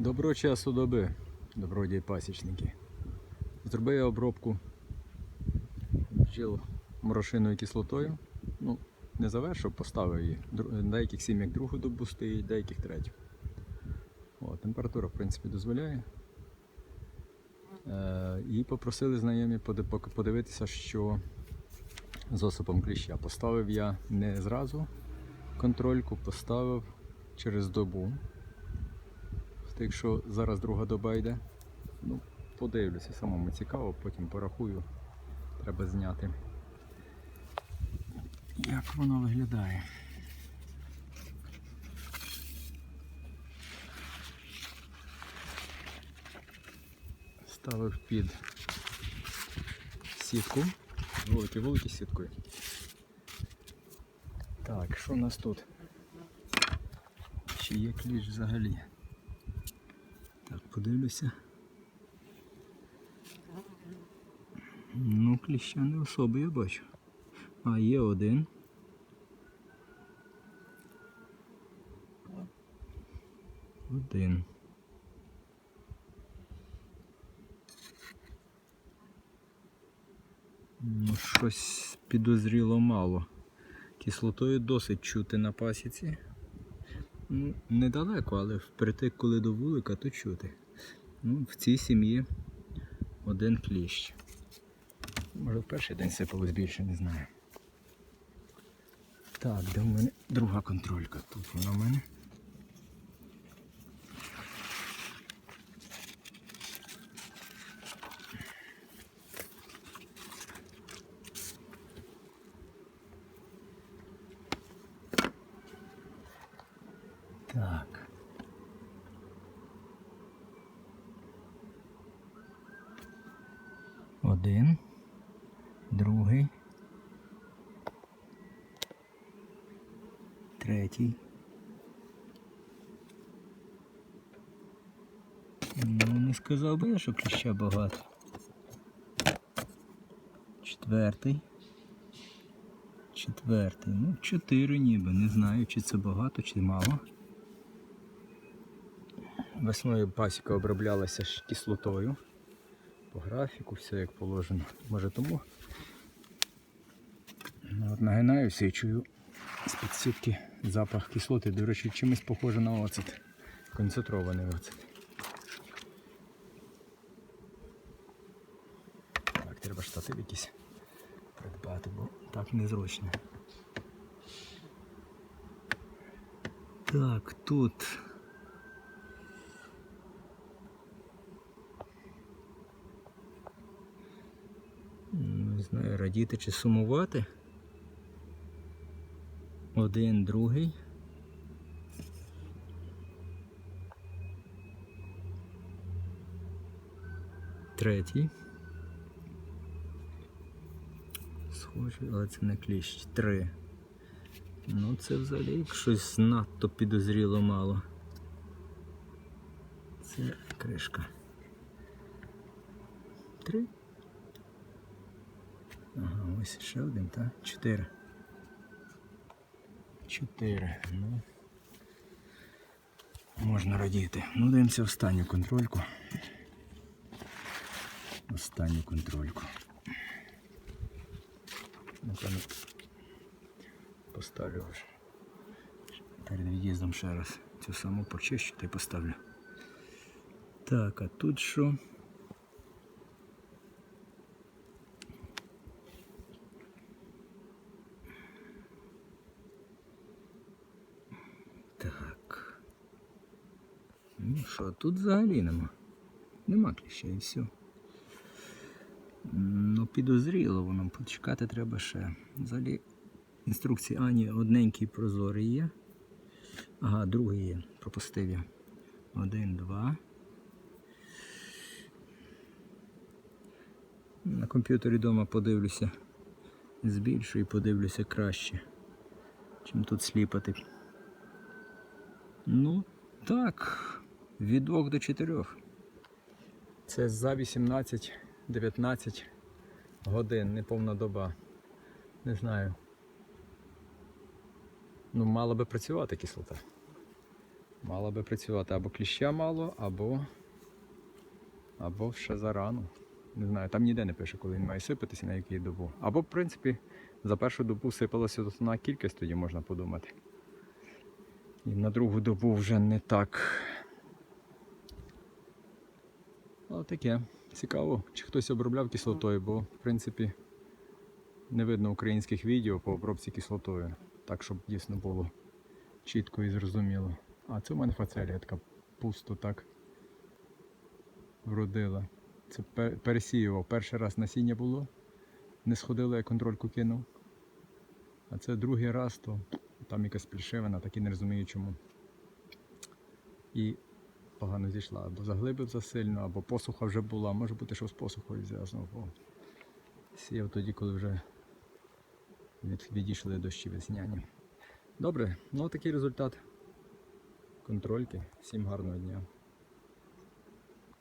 Доброго часу доби, добродії пасічники. Зробив я обробку бджіл морошиною кислотою. Ну, не завершив, поставив її. Деяких сім'ях другу добу стоїть, деяких третю. О, температура, в принципі, дозволяє. Е, і попросили знайомі подивитися, що з осипом кліща. Поставив я не зразу контрольку, поставив через добу. Так що зараз друга доба йде. Ну, подивлюся, самому цікаво, потім порахую. Треба зняти. Як воно виглядає? Ставив під сітку. Вулики, вулики сіткою. Так, що у нас тут? Чи є кліч взагалі? Подивлюся. Ну, кліща не особо я бачу. А, є один. Один. Ну, щось підозріло мало. Кислотою досить чути на пасіці. Недалеко, але впритик, коли до вулика, то чути. Ну, в цій сім'ї один кліщ. Може в перший день сипалось більше, не знаю. Так, де в мене друга контролька? Тут вона в мене. Так. Один, другий, третій. Ну, не сказав би я, що кліща багато. Четвертий. Четвертий. Ну, чотири ніби. Не знаю, чи це багато, чи мало. Весною пасіка оброблялася ж кислотою. По графіку, все як положено. Може тому. Ну, От нагинаюся і чую з-під сітки запах кислоти. До речі, чимось похоже на оцет. Концентрований оцет. Так, треба штатив якийсь придбати, бо так незручно. Так, тут. Не знаю, радіти чи сумувати. Один, другий. Третій. Схожий, але це не кліщ. Три. Ну це взагалі щось надто підозріло мало. Це кришка. Три. Ага, ось ще один, так? Чотири. Чотири. Ну. Можна радіти. Ну, дивимося останню контрольку. Останню контрольку. Напевно, поставлю вже. Перед від'їздом ще раз цю саму почищу та й поставлю. Так, а тут що? Ну що, тут взагалі нема. Нема кліща і все. Ну, підозріло воно, почекати треба ще. Взагалі інструкції Ані одненький прозорий є. Ага, другий є, пропустив я. Один, два. На комп'ютері вдома подивлюся. Збільшую і подивлюся краще, чим тут сліпати. Ну, так, від 2 до 4. Це за 18-19 годин, неповна доба. Не знаю. Ну, мала би працювати кислота. Мала би працювати або кліща мало, або. або ще зарано. Не знаю, там ніде не пише, коли він має сипатися, на якій добу. Або, в принципі, за першу добу сипалася основна кількість, тоді можна подумати. І на другу добу вже не так. Але таке. Цікаво, чи хтось обробляв кислотою, бо, в принципі, не видно українських відео по обробці кислотою. Так, щоб дійсно було чітко і зрозуміло. А це в мене фацелія така пусто так вродила. Це пересіював. Перший раз насіння було, не сходило, я контрольку кинув. А це другий раз, то там якась плішивина, так і не розумію чому. І погано зійшла. Або заглибив засильно, або посуха вже була. Може бути, що з посухою зв'язано. Бо сіяв тоді, коли вже від, відійшли дощі весняні. Добре, ну такий результат контрольки. Всім гарного дня.